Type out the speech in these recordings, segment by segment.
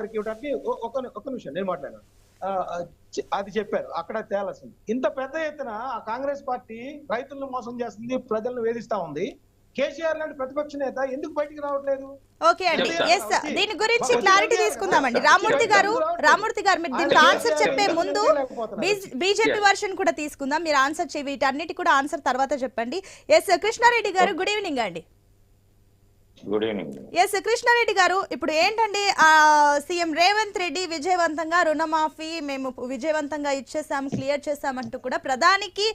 గారికి ఇవ్వడానికి ఒక ఒక నిమిషం నేను మాట్లాడాను. అది చెప్పారు. అక్కడ తేలాల్సింది. ఇంత పెద్ద ఎత్తున ఆ కాంగ్రెస్ పార్టీ రైతులను మోసం చేస్తుంది ప్రజలను వేధిస్తా ఉంది. కేసీఆర్ లాంటి ప్రతిపక్ష నేత ఎందుకు బయటికి రావట్లేదు? ఓకే అండి. ఎస్ దీని గురించి క్లారిటీ తీసుకుందామండి. రామూర్తి గారు రామూర్తి గారు మీరు దీనికి ఆన్సర్ చెప్పే ముందు బీజేపీ వర్షన్ కూడా తీసుకుందాం. మీరు ఆన్సర్ చే వీటన్నిటి కూడా ఆన్సర్ తర్వాత చెప్పండి ఎస్ కృష్ణారెడ్డి గారు గుడ్ ఈవినింగ్ అండి. గుడ్ ఈవినింగ్ ఎస్ కృష్ణారెడ్డి గారు ఇప్పుడు ఏంటండి సీఎం రేవంత్ రెడ్డి విజయవంతంగా రుణమాఫీ మేము విజయవంతంగా ఇచ్చేసాం క్లియర్ చేసామంటూ కూడా ప్రధానికి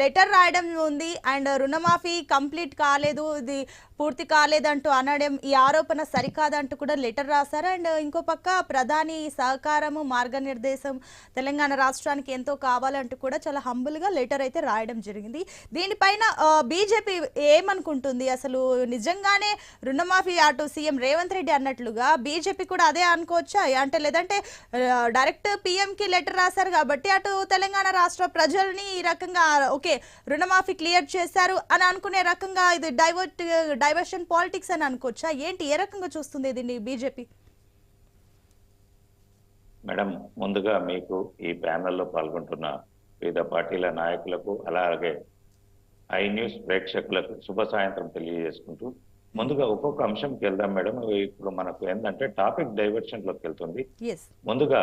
లెటర్ రాయడం ఉంది. అండ్ రుణమాఫీ కంప్లీట్ కాలేదు ఇది పూర్తి కాలేదంటూ అనడం ఈ ఆరోపణ సరికాదంటూ కూడా లెటర్ రాశారు. అండ్ ఇంకో పక్క ప్రధాని సహకారము మార్గనిర్దేశం తెలంగాణ రాష్ట్రానికి ఎంతో కావాలంటూ కూడా చాలా హంబుల్గా లెటర్ అయితే రాయడం జరిగింది. దీనిపైన బీజేపీ ఏమనుకుంటుంది? అసలు నిజంగానే రుణమాఫీ అటు సీఎం రేవంత్ రెడ్డి అన్నట్లుగా బీజేపీ కూడా అదే అనుకోవచ్చా? అంటే లేదంటే డైరెక్ట్ పీఎంకి లెటర్ రాశారు కాబట్టి అటు తెలంగాణ రాష్ట్ర ప్రజల్ని ఈ రకంగా ఓకే రుణమాఫీ క్లియర్ చేశారు అని అనుకునే రకంగా ఇది డైవర్ట్ డైవర్షన్ పాలిటిక్స్ అని అనుకోవచ్చా? ఏంటి ఏ రకంగా చూస్తుంది దీన్ని బీజేపీ? మేడం ముందుగా మీకు ఈ ప్యానెల్లో పాల్గొంటున్న వివిధ పార్టీల నాయకులకు అలాగే ఐ న్యూస్ ప్రేక్షకులకు శుభ సాయంత్రం తెలియజేసుకుంటూ ముందుగా ఒక్కొక్క అంశంకి వెళ్దాం మేడం. ఇప్పుడు మనకు ఏంటంటే టాపిక్ డైవర్షన్లోకి వెళ్తుంది. ముందుగా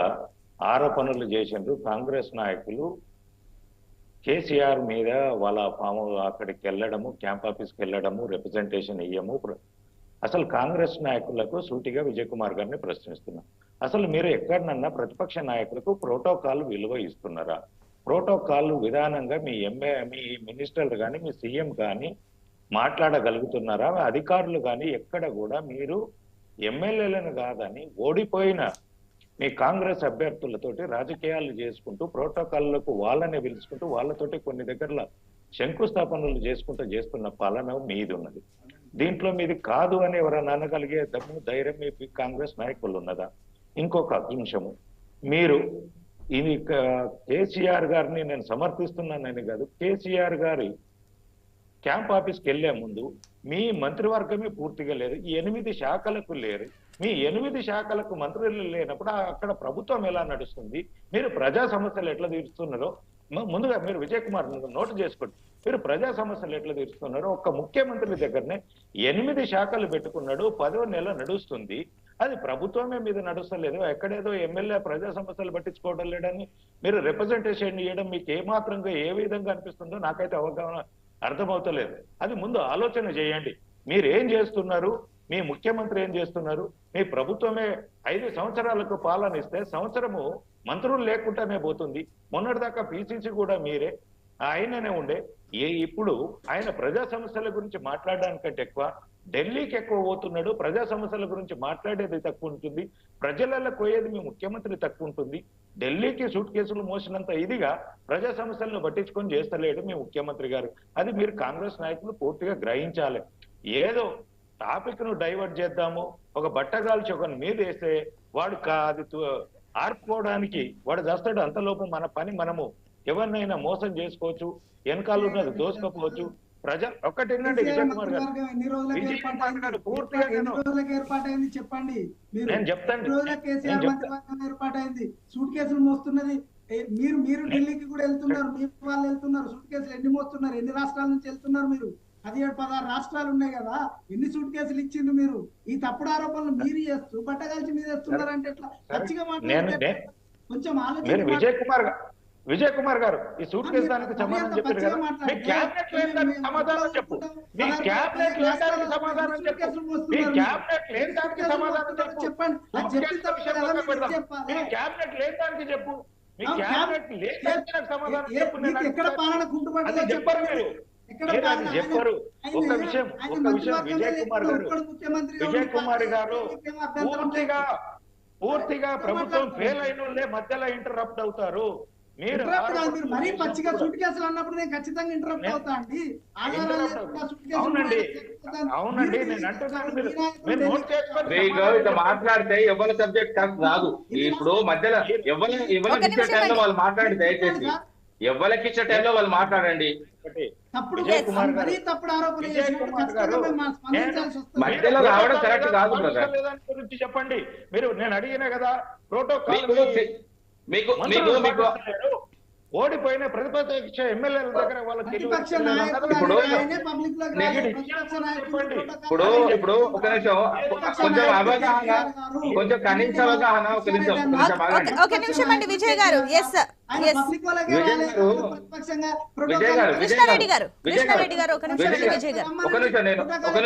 ఆరోపణలు చేసిండ్రు కాంగ్రెస్ నాయకులు. కేసీఆర్ మీద వాళ్ళ పాము అక్కడికి వెళ్ళడము క్యాంప్ ఆఫీస్కి వెళ్ళడము రిప్రజెంటేషన్ ఇయ్యము. అసలు కాంగ్రెస్ నాయకులకు సూటిగా విజయ్ కుమార్ గారిని ప్రశ్నిస్తున్నాం. అసలు మీరు ఎక్కడనన్నా ప్రతిపక్ష నాయకులకు ప్రోటోకాల్ విలువ ఇస్తున్నారా? ప్రోటోకాల్ విధానంగా మీ ఎంఏ మీ మినిస్టర్లు కానీ మీ సీఎం కానీ మాట్లాడగలుగుతున్నారా? అధికారులు కానీ ఎక్కడ కూడా మీరు ఎమ్మెల్యేలను కాదని ఓడిపోయిన మీ కాంగ్రెస్ అభ్యర్థులతోటి రాజకీయాలు చేసుకుంటూ ప్రోటోకాల్లకు వాళ్ళని పిలుచుకుంటూ వాళ్ళతోటి కొన్ని దగ్గరల శంకుస్థాపనలు చేసుకుంటూ చేస్తున్న పాలన మీది ఉన్నది దీంట్లో మీది కాదు అని ఎవరైనా అనగలిగే దమ్ము ధైర్యం మీ కాంగ్రెస్ నాయకులు ఉన్నదా? ఇంకొక అంశము. మీరు ఇది కేసీఆర్ గారిని నేను సమర్థిస్తున్నానని కాదు కేసీఆర్ గారి క్యాంప్ ఆఫీస్కి వెళ్ళే ముందు మీ మంత్రివర్గమే పూర్తిగా లేదు ఈ ఎనిమిది శాఖలకు లేరు. మీ ఎనిమిది శాఖలకు మంత్రులు లేనప్పుడు అక్కడ ప్రభుత్వం ఎలా నడుస్తుంది? మీరు ప్రజా సమస్యలు ఎట్లా తీరుస్తున్నారో ముందుగా మీరు విజయ్ కుమార్ నోటు చేసుకోండి. మీరు ప్రజా సమస్యలు ఎట్లా తీరుస్తున్నారో ఒక్క ముఖ్యమంత్రి దగ్గరనే ఎనిమిది శాఖలు పెట్టుకున్నాడు పదో నెల నడుస్తుంది. అది ప్రభుత్వమే మీద నడుస్తలేదు. ఎక్కడేదో ఎమ్మెల్యే ప్రజా సమస్యలు పట్టించుకోవడం లేడని మీరు రిప్రజెంటేషన్ ఇవ్వడం మీకు ఏ మాత్రంగా ఏ విధంగా అనిపిస్తుందో నాకైతే అవగాహన అర్థమవుతలేదు. అది ముందు ఆలోచన చేయండి. మీరేం చేస్తున్నారు? మీ ముఖ్యమంత్రి ఏం చేస్తున్నారు? మీ ప్రభుత్వమే ఐదు సంవత్సరాలకు పాలన ఇస్తే సంవత్సరము మంత్రులు లేకుండానే పోతుంది. మొన్నటిదాకా పిసిసి కూడా మీరే. ఆయననే ఉండే. ఏ ఇప్పుడు ఆయన ప్రజా సమస్యల గురించి మాట్లాడడానికంటే ఎక్కువ ఢిల్లీకి ఎక్కువ పోతున్నాడు. ప్రజా సమస్యల గురించి మాట్లాడేది తక్కువ ఉంటుంది. ప్రజలలో పోయేది మీ ముఖ్యమంత్రి తక్కువ ఉంటుంది. ఢిల్లీకి సూట్ కేసులు మోసినంత ఇదిగా ప్రజా సమస్యలను పట్టించుకొని చేస్తలేడు మీ ముఖ్యమంత్రి గారు. అది మీరు కాంగ్రెస్ నాయకులు పూర్తిగా గ్రహించాలి. ఏదో టాపిక్ను డైవర్ట్ చేద్దాము. ఒక బట్టగాల్చి ఒక మీద వేస్తే వాడు అది తు- ఆర్పుకోవడానికి వాడు చేస్తాడు. అంతలోపు మన పని మనము. ఎవరినైనా మోసం చేసుకోవచ్చు. వెనకాల ఉన్నది దోసుకోపోవచ్చు ప్రజలు ఒక్కటి వినండి విజయ్ కుమార్ గారు మంత్రివర్గం ఎన్ని రోజులకు విజయ్ కుమార్ గారు? పూర్తిగా ఎన్ని నేను- ఏర్పాటైంది చెప్పండి. మీరు నేను చెప్తాను. ఏర్పాటైంది సూట్ కేసులు మోస్తున్నది. మీరు మీరు ఢిల్లీకి కూడా వెళ్తున్నారు. మీ వాళ్ళు వెళ్తున్నారు. సూట్ కేసులు ఎన్ని మోస్తున్నారు? ఎన్ని రాష్ట్రాల నుంచి వెళ్తున్నారు మీరు? పదిహేడు పదహారు రాష్ట్రాలు ఉన్నాయి కదా. ఎన్ని సూట్ కేసులు ఇచ్చింది మీరు? ఈ తప్పుడు ఆరోపణలు మీరు చేస్తూ బట్టగాల్చి మీద వేస్తున్నారు అంటే ఎట్లా మాట్లాడితే నే- కొంచెం మీరు ఆలోచించి విజయ్ కుమార్ గారు విజయ్ కుమార్ గారు ఈ సూట్ కేసు దానికి సమాధానం చెప్పారు కదా మీ క్యాబినెట్ లేని దానికి సమాధానం చెప్పు మీ క్యాబినెట్ లేని దానికి సమాధానం చెప్పు మీ. క్యాబినెట్ లేని దానికి సమాధానం. చెప్పు చెప్పండి. మీ క్యాబినెట్ లేని దానికి చెప్పు మీ క్యాబినెట్ క్యాబ్- లేని దానికి నాకు సమాధానం చెప్పు నేను ఎక్కడ. పాలన అది చెప్పరు. మీరు చెప్పరు ఒక విషయం ఒక విషయం విజయ్ కుమార్ గారు విజయ్ కుమార్ గారు పూర్తిగా. పూర్తిగా ప్రభుత్వం? ఫెయిల్ అయిన మధ్యలో ఇంటరప్ట్ అవుతారు మాట్లాడితే ఎవరి సబ్జెక్ట్ రాదు. ఇప్పుడు మధ్యలో ఎవరి ఎవరికి ఇచ్చే టైంలో వాళ్ళు మాట్లాడి దయచేసి. ఎవరికి ఇచ్చే టైంలో వాళ్ళు మాట్లాడండి. మధ్యలో రావడం కరెక్ట్ కాదు చెప్పండి. మీరు నేను అడిగినా కదా ప్రోటోకాల్ మీకు మీకు మీకు ఓడిపోయిన ప్రతిపక్ష ఎమ్మెల్యేల దగ్గర ఇప్పుడు ఇప్పుడు ఒక నిమిషం. కొంచెం అవగాహన కొంచెం కనీస అవగాహన ఒక నిమిషం. ఒక నిమిషం అండి విజయ్ గారు. విజయ్ గారు విజయ్ గారు ఒక నిమిషం నేను ఒక